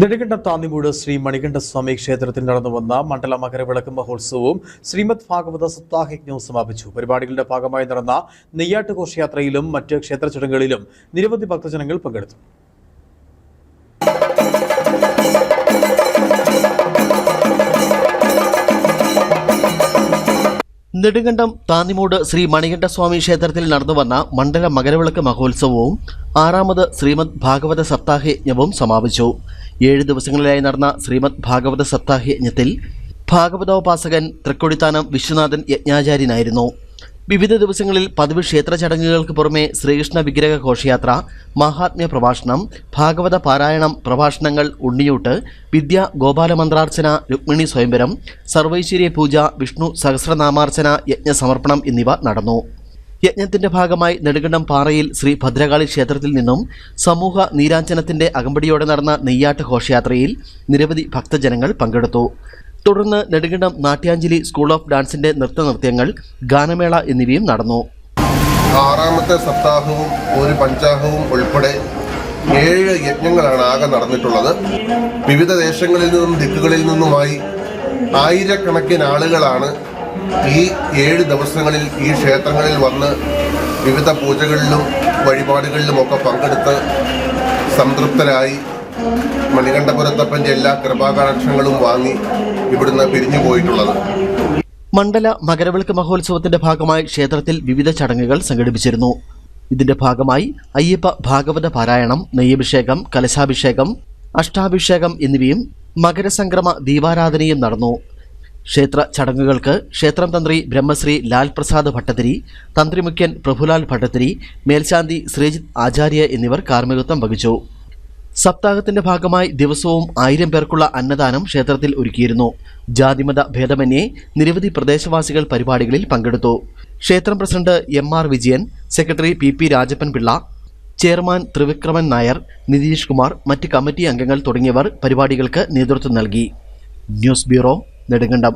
നെടുങ്കണ്ടം താന്നിമൂട് ശ്രീ മണികണ്ഠസ്വാമി ക്ഷേത്രത്തിൽ നടന്നു വന്ന മണ്ഡല മകരവിളക്ക് മഹോത്സവവും ശ്രീമദ് ഭാഗവത സപ്താഹയജ്ഞവും സമാപിച്ചു. പരിപാടികളുടെ ഭാഗമായി നടന്ന നെയ്യാട്ട് ഘോഷയാത്രയിലും മറ്റ് ക്ഷേത്ര ചടങ്ങുകളിലും നിരവധി ഭക്തജനങ്ങൾ പങ്കെടുത്തു. നെടുങ്കണ്ടം താന്നിമൂട് ശ്രീ മണികണ്ഠസ്വാമി ക്ഷേത്രത്തിൽ നടന്നുവന്ന മണ്ഡല മകരവിളക്ക് മഹോത്സവവും ആറാമത് ശ്രീമദ് ഭാഗവത സപ്താഹയജ്ഞവും സമാപിച്ചു. ഏഴ് ദിവസങ്ങളിലായി നടന്ന ശ്രീമദ് ഭാഗവത സപ്താഹ യജ്ഞത്തിൽ ഭാഗവതോപാസകൻ തൃക്കൊടിത്താനം വിശ്വനാഥൻ യജ്ഞാചാര്യനായിരുന്നു. വിവിധ ദിവസങ്ങളിൽ പതിവ് ക്ഷേത്ര ചടങ്ങുകൾക്ക് പുറമെ ശ്രീകൃഷ്ണ വിഗ്രഹ ഘോഷയാത്ര മഹാത്മ്യ പ്രഭാഷണം ഭാഗവത പാരായണം പ്രഭാഷണങ്ങൾ ഉണ്ണിയൂട്ട് വിദ്യ ഗോപാലമന്ത്രാർച്ചന രുക്മിണി സ്വയംവരം സർവൈശ്വര്യ പൂജ വിഷ്ണു സഹസ്രനാമാർച്ചന യജ്ഞസമർപ്പണം എന്നിവ നടന്നു. യജ്ഞത്തിന്റെ ഭാഗമായി നെടുങ്കണ്ടം പാറയിൽ ശ്രീ ഭദ്രകാളി ക്ഷേത്രത്തിൽ നിന്നും സമൂഹ നീരാഞ്ജനത്തിന്റെ അകമ്പടിയോടെ നടന്ന നെയ്യാട്ട് ഘോഷയാത്രയിൽ നിരവധി ഭക്തജനങ്ങൾ പങ്കെടുത്തു. തുടർന്ന് നെടുങ്കണ്ടം നാട്യാഞ്ജലി സ്കൂൾ ഓഫ് ഡാൻസിന്റെ നൃത്തനൃത്യങ്ങൾ ഗാനമേള എന്നിവയും നടന്നു. ആറാമത്തെ സപ്താഹവും ഒരു പഞ്ചാഹവും ഉൾപ്പെടെ ഏഴ് യജ്ഞങ്ങളാണ് ആകെ നടന്നിട്ടുള്ളത്. വിവിധ ദേശങ്ങളിൽ നിന്നും ദിക്കുകളിൽ നിന്നുമായി ആയിരക്കണക്കിന് ആളുകളാണ് ഈ ഏഴ് ദിവസങ്ങളിൽ ഈ ക്ഷേത്രങ്ങളിൽ വന്ന് വിവിധ പൂജകളിലും വഴിപാടുകളിലും ഒക്കെ പങ്കെടുത്ത് സംതൃപ്തരായി മണികണ്ഠപുരത്തപ്പന്റെ എല്ലാ കൃപാകടാക്ഷങ്ങളും വാങ്ങി ഇവിടുന്ന് പിരിഞ്ഞു പോയിട്ടുള്ളത്. മണ്ഡല മകരവിളക്ക് മഹോത്സവത്തിന്റെ ഭാഗമായി ക്ഷേത്രത്തിൽ വിവിധ ചടങ്ങുകൾ സംഘടിപ്പിച്ചിരുന്നു. ഇതിന്റെ ഭാഗമായി അയ്യപ്പ ഭാഗവത പാരായണം നെയ്യഭിഷേകം കലശാഭിഷേകം അഷ്ടാഭിഷേകം എന്നിവയും മകരസംക്രമ ദീപാരാധനയും നടന്നു. ക്ഷേത്ര ചടങ്ങുകൾക്ക് ക്ഷേത്രം തന്ത്രി ബ്രഹ്മശ്രീ ലാൽ പ്രസാദ് ഭട്ടതിരി തന്ത്രി മുഖ്യൻ പ്രഭുലാൽ ഭട്ടതിരി മേൽശാന്തി ശ്രീജിത് ആചാര്യ എന്നിവർ കാർമ്മികത്വം വഹിച്ചു. സപ്താഹത്തിന്റെ ഭാഗമായി ദിവസവും ആയിരം പേർക്കുള്ള അന്നദാനം ക്ഷേത്രത്തിൽ ഒരുക്കിയിരുന്നു. ജാതിമത ഭേദമന്യേ നിരവധി പ്രദേശവാസികൾ പരിപാടികളിൽ പങ്കെടുത്തു. ക്ഷേത്രം president M R Vijayan secretary P P Rajappan Pillai chairman Thrivikraman Nair Nitheesh Kumar മറ്റ് കമ്മിറ്റി അംഗങ്ങൾ തുടങ്ങിയവർ പരിപാടികൾക്ക് നേതൃത്വം നൽകി. News bureau Nedumkandam.